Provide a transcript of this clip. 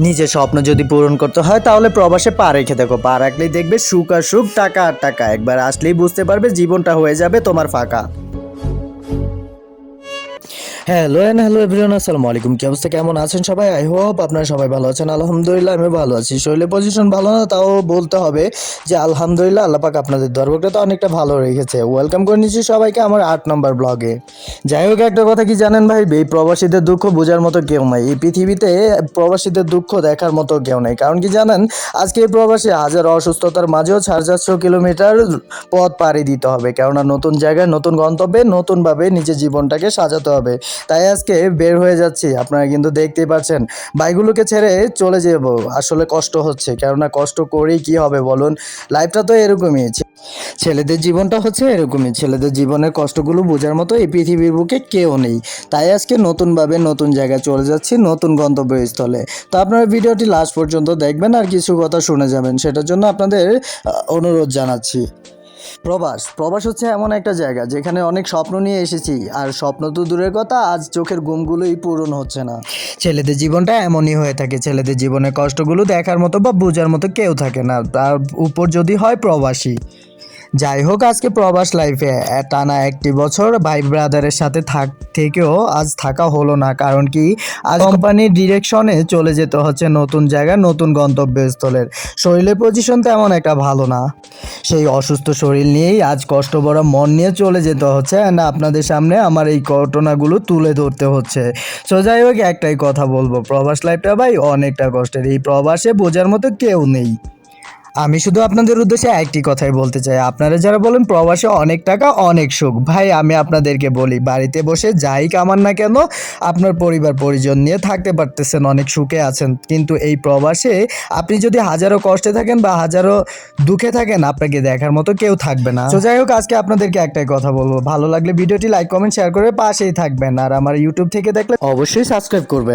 নিজের স্বপ্ন যদি পূরণ করতে হয়, তাহলে প্রবাসে পা রেখে দেখো। পা রাখলেই দেখবে সুখ আর সুখ টাকা আর টাকা। একবার আসলেই বুঝতে পারবে জীবনটা হয়ে যাবে তোমার ফাঁকা। হ্যালো এন্ড হ্যালো এভরিওয়ান আসসালামু আলাইকুম। কি অবস্থা? কেমন আছেন সবাই? আই হোপ আপনারা সবাই ভালো আছেন। আলহামদুলিল্লাহ আমি ভালো আছি। শরীরের পজিশন ভালো না, তাও বলতে হবে যে আলহামদুলিল্লাহ, আল্লাহ পাক আপনাদের দরবারটা তো অনেকটা ভালো রেখেছে। ওয়েলকাম করে নিচ্ছি সবাইকে আমার আট নম্বর ব্লগে যাই হোক, একটা কথা কি জানেন ভাই? এই প্রবাসীদের দুঃখ বোঝার মতো কেউ নাই। এই পৃথিবীতে প্রবাসীদের দুঃখ দেখার মতো কেউ নেই। কারণ কি জানেন? আজকে এই প্রবাসী হাজার অসুস্থতার মাঝেও সাড়ে চারশো কিলোমিটার পথ পাড়ি দিতে হবে। কেননা নতুন জায়গায় নতুন গন্তব্যে নতুনভাবে নিজের জীবনটাকে সাজাতে হবে। তাই আজকে বের হয়ে যাচ্ছি। আপনারা কিন্তু দেখতেই পাচ্ছেন, ভাইগুলোকে ছেড়ে চলে যাব। আসলে কষ্ট হচ্ছে, কেননা কষ্ট করেই কি হবে বলুন? লাইফটা তো এরকমই। ছেলেদের জীবনটা হচ্ছে এরকমই। ছেলেদের জীবনের কষ্টগুলো বোঝার মতো এই পৃথিবীর বুকে কেউ নেই। তাই আজকে নতুনভাবে নতুন জায়গায় চলে যাচ্ছি, নতুন গন্তব্যস্থলে। তো আপনারা ভিডিওটি লাস্ট পর্যন্ত দেখবেন আর কিছু কথা শুনে যাবেন। সেটার জন্য আপনাদের অনুরোধ জানাচ্ছি। প্রবাস। প্রবাস হচ্ছে এমন একটা জায়গা যেখানে অনেক স্বপ্ন নিয়ে এসেছি, আর স্বপ্ন তো দূরের কথা, আজ চোখের ঘুমগুলোই পূরণ হচ্ছে না। ছেলেদের জীবনটা এমনই হয়ে থাকে, ছেলেদের জীবনের কষ্টগুলো দেখার মতো বা বোঝার মতো কেউ থাকে না, তার উপর যদি হয় প্রবাসী। যাই হোক, আজকে প্রবাস লাইফে টানা একটি বছর ভাই ব্রাদারের সাথে থাক, থেকেও আজ থাকা হলো না, কারণ কি আজ কোম্পানির ডিরেকশনে চলে যেতে হচ্ছে নতুন জায়গা, নতুন গন্তব্যস্থলের। শরীরের পজিশন তেমন একটা ভালো না। সেই অসুস্থ শরীর নিয়েই আজ কষ্ট বড় মন নিয়ে চলে যেতে হচ্ছে। অ্যান্ড আপনাদের সামনে আমার এই ঘটনাগুলো তুলে ধরতে হচ্ছে। সো যাই হোক, একটাই কথা বলব। প্রবাস লাইফটা ভাই অনেকটা কষ্টের। এই প্রবাসে বোঝার মতো কেউ নেই। আমি শুধু আপনাদের উদ্দেশ্যে একটি কথাই বলতে চাই। আপনারা যারা বলেন প্রবাসে অনেক টাকা, অনেক সুখ, ভাই আমি আপনাদেরকে বলি, বাড়িতে বসে যাই কামান না কেন, আপনার পরিবার, পরিজন নিয়ে থাকতে পারতেছেন, অনেক সুখে আছেন। কিন্তু এই প্রবাসে আপনি যদি হাজারো কষ্টে থাকেন বা হাজারো দুঃখে থাকেন, আপনাকে দেখার মতো কেউ থাকবে না। তো যাই হোক, আজকে আপনাদেরকে একটাই কথা বলব। ভালো লাগলে ভিডিওটি লাইক, কমেন্ট শেয়ার করে পাশেই থাকবেন। আর আমার ইউটিউব থেকে দেখলে অবশ্যই সাবস্ক্রাইব করবেন।